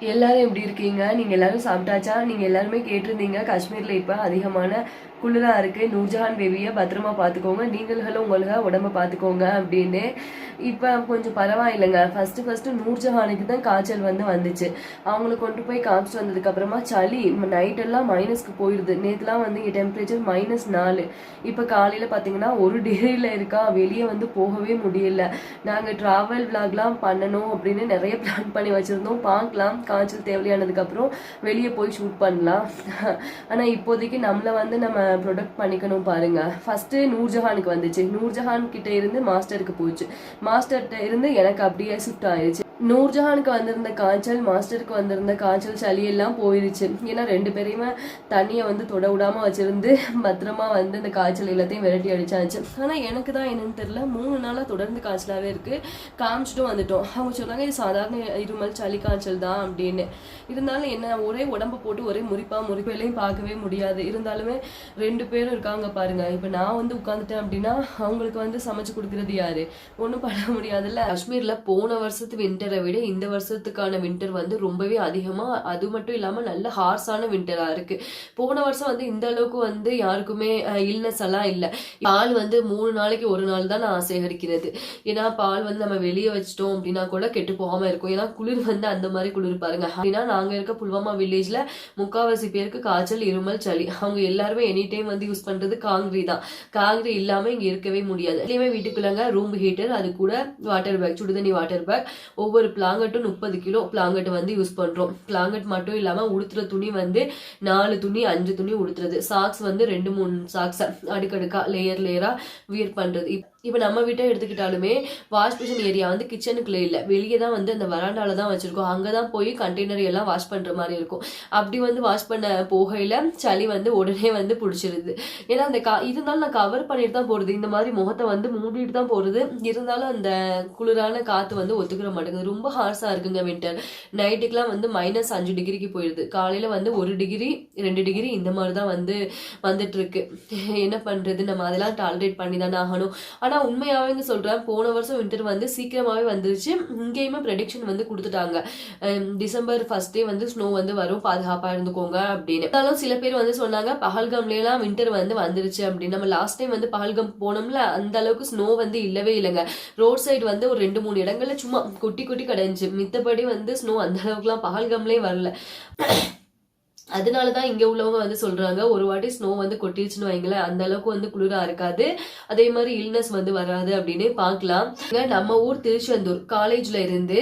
எல்லாரும் எப்படி இருக்கீங்க? நீங்க எல்லாரும் சாப்பிட்டாச்சா? நீங்க எல்லாருமே கேட்டிருந்தீங்க. காஷ்மீர்ல இப்ப அதிகமான குளிராக இருக்கு. நூர்ஜஹான் பேபியை பத்திரமா பார்த்துக்கோங்க. நீங்களும் உங்களுக்கு உடம்ப பார்த்துக்கோங்க அப்படின்னு. இப்போ கொஞ்சம் பரவாயில்லைங்க. ஃபர்ஸ்ட் ஃபர்ஸ்ட் நூர்ஜஹானுக்கு தான் காய்ச்சல் வந்து வந்துச்சு. அவங்கள கொண்டு போய் காமிச்சிட்டு வந்ததுக்கு அப்புறமா சளி நைட்டெல்லாம் மைனஸ்க்கு போயிடுது நேற்றுலாம் வந்து இங்கே டெம்பரேச்சர் மைனஸ் நாலு. இப்போ காலையில் பார்த்தீங்கன்னா ஒரு டிகிரியில் இருக்கா. வெளியே வந்து போகவே முடியல. நாங்கள் ட்ராவல் விளாக்லாம் பண்ணணும் அப்படின்னு நிறைய பிளான் பண்ணி வச்சுருந்தோம். பார்க்கலாம். காய்ச்சல் தேவையானதுக்கு அப்புறம் வெளியே போய் ஷூட் பண்ணலாம். ஆனா இப்போதைக்கு நம்மள வந்து நம்ம ப்ரொடக்ட் பண்ணிக்கணும் பாருங்க. ஃபர்ஸ்ட் நூர்ஜஹானுக்கு வந்துச்சு. நூர்ஜஹான் கிட்ட இருந்து மாஸ்டருக்கு போச்சு. மாஸ்டர்கிட்ட இருந்து எனக்கு அப்படியே ஷிஃப்ட் ஆயிடுச்சு நூர்ஜஹானுக்கு வந்திருந்த காய்ச்சல் மாஸ்டருக்கு வந்திருந்த காய்ச்சல் சளி எல்லாம் போயிருச்சு. ஏன்னா ரெண்டு பேரையுமே தண்ணியை வந்து தொட விடாமல் வச்சுருந்து பத்திரமா வந்து இந்த காய்ச்சல் எல்லாத்தையும் விரட்டி அடிச்சாச்சு. ஆனால் எனக்கு தான் என்னன்னு தெரியல. மூணு நாளாக தொடர்ந்து காய்ச்சலாகவே இருக்குது காமிச்சிட்டும் வந்துட்டோம். அவங்க சொன்னாங்க இது சாதாரண இருமல் சளி காய்ச்சல் தான் அப்படின்னு. இருந்தாலும் என்ன ஒரே உடம்ப போட்டு ஒரே முறிப்பாக முறிப்பையிலையும் பார்க்கவே முடியாது. இருந்தாலுமே ரெண்டு பேரும் இருக்காங்க பாருங்கள் இப்போ நான் வந்து உட்காந்துட்டேன் அப்படின்னா அவங்களுக்கு வந்து சமைச்சு கொடுக்கறது யாரு? ஒன்றும் பண்ண முடியாதுல்ல. காஷ்மீரில் போன வருஷத்து விண்டரை விட இந்த வருஷத்துக்கான வின்டர் வந்து ரொம்பவே அதிகமாக அது மட்டும் இல்லாமல் நல்ல ஹார்ஸான வின்டராக இருக்கு. போன வருஷம் வந்து இந்த அளவுக்கு வந்து யாருக்குமே இல்னஸ் எல்லாம் இல்லை. பால் வந்து மூணு நாளைக்கு ஒரு நாள் தான் நான் சேகரிக்கிறது. ஏன்னா பால் வந்து நம்ம வெளியே வச்சிட்டோம் அப்படின்னா கூட கெட்டு போகாமல் இருக்கும். ஏன்னா குளிர் வந்து அந்த மாதிரி குளிர் பாருங்க. அப்படின்னா நாங்கள் இருக்க புல்வாமா வில்லேஜ்ல முக்காவாசி பேருக்கு காய்ச்சல் இருமல் சளி. அவங்க எல்லாருமே எனி டைம் வந்து யூஸ் பண்ணுறது காங்கிரி தான். காங்கிரி இல்லாமல் இங்கே இருக்கவே முடியாது. எல்லாமே வீட்டுக்குள்ளங்க ரூம் ஹீட்டர் அது கூட வாட்டர் பேக் சுடுதண்ணி வாட்டர் பேக் ஒவ்வொரு பிளாங்கட்டும் முப்பது கிலோ பிளாங்கட் வந்து யூஸ் பண்றோம். பிளாங்கட் மட்டும் இல்லாம உடுத்துற துணி வந்து நாலு துணி அஞ்சு துணி உடுத்துறது. சாக்ஸ் வந்து ரெண்டு மூணு சாக்ஸ் அடுக்கடுக்கா லேயர் லேயரா வியர் பண்றது. இப்- இப்போ நம்ம வீட்டை எடுத்துக்கிட்டாலுமே வாஷ் மிஷின் ஏரியா வந்து கிச்சனுக்குள்ள இல்லை. வெளியே தான் வந்து அந்த வராண்டால தான் வச்சிருக்கோம். அங்கதான் போய் கண்டெய்னர் எல்லாம் வாஷ் பண்ற மாதிரி இருக்கும். அப்படி வந்து வாஷ் பண்ண போகையில சளி வந்து உடனே வந்து பிடிச்சிருது. ஏன்னா அந்த கா இருந்தாலும் நான் கவர் பண்ணிட்டு தான் போறது. இந்த மாதிரி முகத்தை வந்து மூடிட்டு தான் போறது. இருந்தாலும் அந்த குளிரான காத்து வந்து ஒத்துக்கிற மாட்டேங்குது. ரொம்ப ஹார்ஸா இருக்குங்க வின்டர் நைட்டுக்குலாம் வந்து மைனஸ் அஞ்சு டிகிரிக்கு போயிடுது காலையில வந்து ஒரு டிகிரி ரெண்டு டிகிரி இந்த மாதிரி தான் வந்து வந்துட்டு இருக்கு என்ன பண்றது? நம்ம அதெல்லாம் டாலரேட் பண்ணி தானே ஆகணும். ஆனா உண்மையாவே சொல்றேன் போன வருஷம் வின்டர் வந்து சீக்கிரமாவே வந்துருச்சு. இங்கேயுமே ப்ரெடிக்ஷன் வந்து கொடுத்துட்டாங்க. டிசம்பர் ஃபர்ஸ்டே வந்து ஸ்னோ வந்து வரும் பாதுகாப்பா இருந்துக்கோங்க அப்படின்னு. இருந்தாலும் சில பேர் வந்து சொன்னாங்க பஹல்காம்ல எல்லாம் வின்டர் வந்து வந்துருச்சு அப்படின்னு. நம்ம லாஸ்ட் டைம் வந்து பஹல்காம் போனோம்ல அந்த அளவுக்கு ஸ்னோ வந்து இல்லவே இல்லைங்க. ரோட் சைடு வந்து ஒரு ரெண்டு மூணு இடங்கள்ல சும்மா குட்டி குட்டி கிடைஞ்சி மித்தபடி வந்து ஸ்னோ அந்த அளவுக்குலாம் பஹல்காம்லயே வரல. அதனால தான் இங்க உள்ளவங்க வந்து சொல்றாங்க ஒரு வாட்டி ஸ்னோ வந்து கொட்டிருச்சுன்னு வைங்களேன் அந்த அளவுக்கு வந்து குளிரா இருக்காது. அதே மாதிரி இல்னஸ் வந்து வராது அப்படின்னு பார்க்கலாம். நம்ம ஊர் திருச்செந்தூர் காலேஜ்ல இருந்து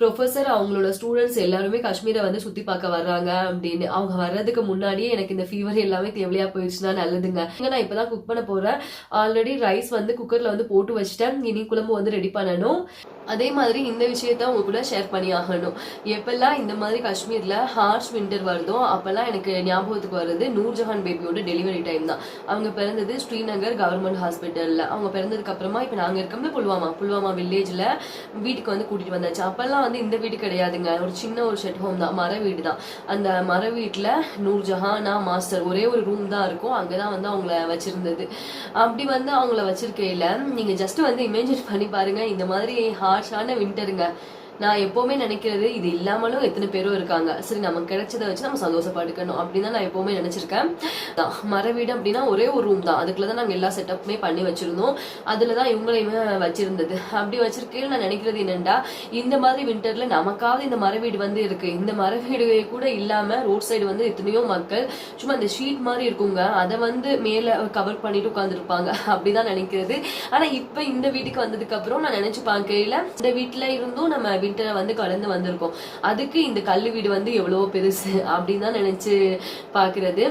ப்ரொஃபசர் அவங்களோட ஸ்டூடெண்ட்ஸ் எல்லாருமே காஷ்மீரை வந்து சுத்தி பார்க்க வர்றாங்க அப்படின்னு. அவங்க வர்றதுக்கு முன்னாடியே எனக்கு இந்த ஃபீவர் எல்லாமே தேவையா போயிடுச்சுன்னா நல்லதுங்க. நான் நான் இப்பதான் குக் பண்ண போறேன். ஆல்ரெடி ரைஸ் வந்து குக்கர்ல வந்து போட்டு வச்சுட்டேன். இனி குழம்பு வந்து ரெடி பண்ணணும். அதே மாதிரி இந்த விஷயத்த உங்க கூட ஷேர் பண்ணி ஆகணும். எப்பெல்லாம் இந்த மாதிரி காஷ்மீர்ல ஹார்ஷ் விண்டர் வருதோ அப்பெல்லாம் எனக்கு ஞாபகத்துக்கு வர்றது நூர்ஜஹான் பேபியோட டெலிவரி டைம் தான். அவங்க பிறந்தது ஸ்ரீநகர் கவர்மெண்ட் ஹாஸ்பிட்டல்ல அவங்க பிறந்ததுக்கு அப்புறமா இப்ப நாங்க இருக்கோம்ல புல்வாமா. புல்வாமா வில்லேஜ்ல வீட்டுக்கு வந்து கூட்டிட்டு வந்தாச்சு. அப்பெல்லாம் வந்து இந்த வீடு கிடையாதுங்க. ஒரு சின்ன ஒரு ஷெட் ஹோம் தான். மர வீடு தான். அந்த மர வீட்டில் நூர்ஜஹானா மாஸ்டர் ஒரே ஒரு ரூம் தான் இருக்கும். அங்கே தான் வந்து அவங்கள வச்சிருந்தது. அப்படி வந்து அவங்கள வச்சிருக்கையில் நீங்கள் ஜஸ்ட் வந்து இமேஜின் பண்ணி பாருங்க. இந்த மாதிரி ஹார்ஷான வின்டருங்க நான் எப்பவுமே நினைக்கிறது இது இல்லாமலும் எத்தனை பேரும் இருக்காங்க. சரி நமக்கு கிடைச்சதை வச்சு நம்ம சந்தோஷப்பட்டுக்கணும். அப்படின்னு தான் நான் எப்பவுமே நினைச்சிருக்கேன். மர வீடு அப்படின்னா ஒரே ஒரு ரூம் தான். அதுக்குள்ள தான் நாங்க எல்லா செட்டப்புமே பண்ணி வச்சிருந்தோம். அதில் தான் இவங்களையுமே வச்சிருந்தது. அப்படி வச்சிருக்கையில் நான் நினைக்கிறது என்னண்டா இந்த மாதிரி வின்டர்ல நமக்காவது இந்த மர வீடு வந்து இருக்கு. இந்த மர வீடு கூட இல்லாம ரோட் சைடு வந்து எத்தனையோ மக்கள் சும்மா இந்த ஷீட் மாதிரி இருக்குங்க. அதை வந்து மேல கவர் பண்ணிட்டு உட்காந்துருப்பாங்க அப்படிதான் நினைக்கிறது. ஆனா இப்ப இந்த வீட்டுக்கு வந்ததுக்கு அப்புறம் நான் நினைச்சு பார்க்கல இந்த வீட்டுல இருந்தும் நம்ம வின்டரை வந்து கலந்து வந்திருக்கோம். அதுக்கு இந்த கல்லு வீடு வந்து எவ்வளவோ பெருசு அப்படின்னு தான் நினைச்சு பாக்குறது.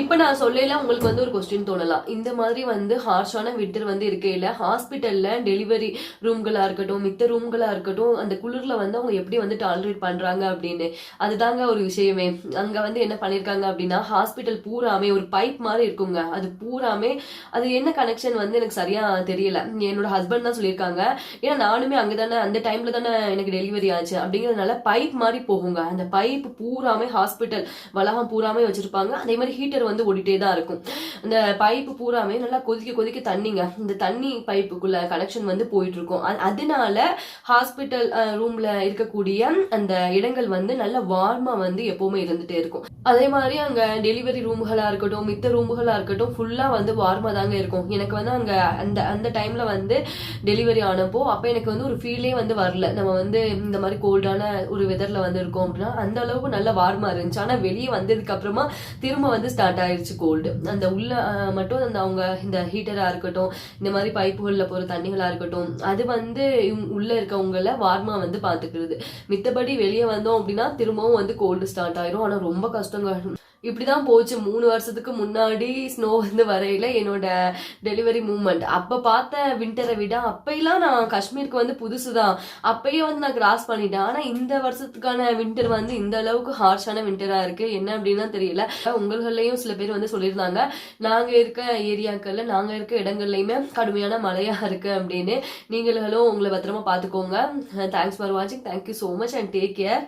இப்ப நான் சொல்லல உங்களுக்கு வந்து ஒரு கொஸ்டின் தோணலாம். இந்த மாதிரி வந்து ஹார்ஷான விட்டர் வந்து இருக்கையில ஹாஸ்பிட்டல்ல டெலிவரி ரூம்களா இருக்கட்டும் மித்த ரூம்களா இருக்கட்டும் அந்த குளிர்ல வந்து அவங்க எப்படி வந்து டாலரேட் பண்றாங்க அப்படின்னு. அதுதாங்க ஒரு விஷயமே. அங்க வந்து என்ன பண்ணிருக்காங்க அப்படின்னா ஹாஸ்பிட்டல் பூராமே ஒரு பைப் மாதிரி இருக்குங்க. அது பூராமே அது என்ன கனெக்ஷன் வந்து எனக்கு சரியா தெரியல. என்னோட ஹஸ்பண்ட் தான் சொல்லியிருக்காங்க. ஏன்னா நானுமே அங்கதானே அந்த டைம்ல தானே எனக்கு டெலிவரி ஆச்சு. அப்படிங்கிறதுனால பைப் மாதிரி போகுங்க. அந்த பைப் பூராமே ஹாஸ்பிட்டல் வளாகம் பூராமே வச்சிருப்பாங்க. அதே மாதிரி ஹீட்டர் வந்து ஓடிட்டே தான் இருக்கும். அந்த பைப்பு பூராமே நல்லா கொதிக்க கொதிக்க தண்ணிங்க. இந்த தண்ணி பைப்புக்குள்ள கனெக்ஷன் வந்து போயிட்டு இருக்கும். அதனால ஹாஸ்பிட்டல் ரூம்ல இருக்கக்கூடிய அந்த இடங்கள் வந்து நல்ல வார்மா வந்து எப்பவுமே இருந்துட்டே இருக்கும். அதே மாதிரி அங்க டெலிவரி ரூம்களா இருக்கட்டும் மித்த ரூம்களா இருக்கட்டும் ஃபுல்லா வந்து வார்மா தாங்க இருக்கும். எனக்கு வந்து அங்க அந்த அந்த டைம்ல வந்து டெலிவரி ஆனப்போ அப்ப எனக்கு வந்து ஒரு ஃபீலே வந்து வரல. நம்ம வந்து இந்த மாதிரி கோல்டான ஒரு வெதர்ல வந்து இருக்கோம் அப்படின்னா அந்த அளவுக்கு நல்ல வார்மா இருந்துச்சு. ஆனா வெளியே வந்ததுக்கு அப்புறமா திரும்ப வந்து ஸ்டார்ட் ஆயிருச்சு கோல்டு அந்த உள்ள மட்டும் அந்த அவங்க இந்த ஹீட்டரா இருக்கட்டும் இந்த மாதிரி பைப்புகளில் போற தண்ணிகளா இருக்கட்டும் அது வந்து உள்ளே உள்ள இருக்கவங்கள வார்மா வந்து பாத்துக்கிறது. மித்தபடி வெளியே வந்தோம் அப்படின்னா திரும்பவும் வந்து கோல்டு ஸ்டார்ட் ஆயிரும். ஆனா ரொம்ப கஷ்டங்க. இப்படிதான் போச்சு. மூணு வருஷத்துக்கு முன்னாடி ஸ்னோ வந்து வரையில என்னோட டெலிவரி மூமெண்ட் அப்ப பார்த்த விண்டரை விட அப்பெல்லாம் நான் காஷ்மீருக்கு வந்து புதுசுதான். அப்பயே வந்து நான் கிராஸ் பண்ணிட்டேன். ஆனா இந்த வருஷத்துக்கான விண்டர் வந்து இந்த அளவுக்கு ஹார்ஷான விண்டரா இருக்கு. என்ன அப்படின்னா தெரியல. உங்கள்கள்லையும் சில பேர் வந்து சொல்லியிருந்தாங்க. நாங்க இருக்க ஏரியாக்கள்ல நாங்க இருக்க இடங்கள்லயுமே கடுமையான மழையா இருக்கு அப்படின்னு. நீங்களும் உங்களை பத்திரமா பாத்துக்கோங்க தேங்க்ஸ் ஃபார் வாட்சிங் thank you so much and take care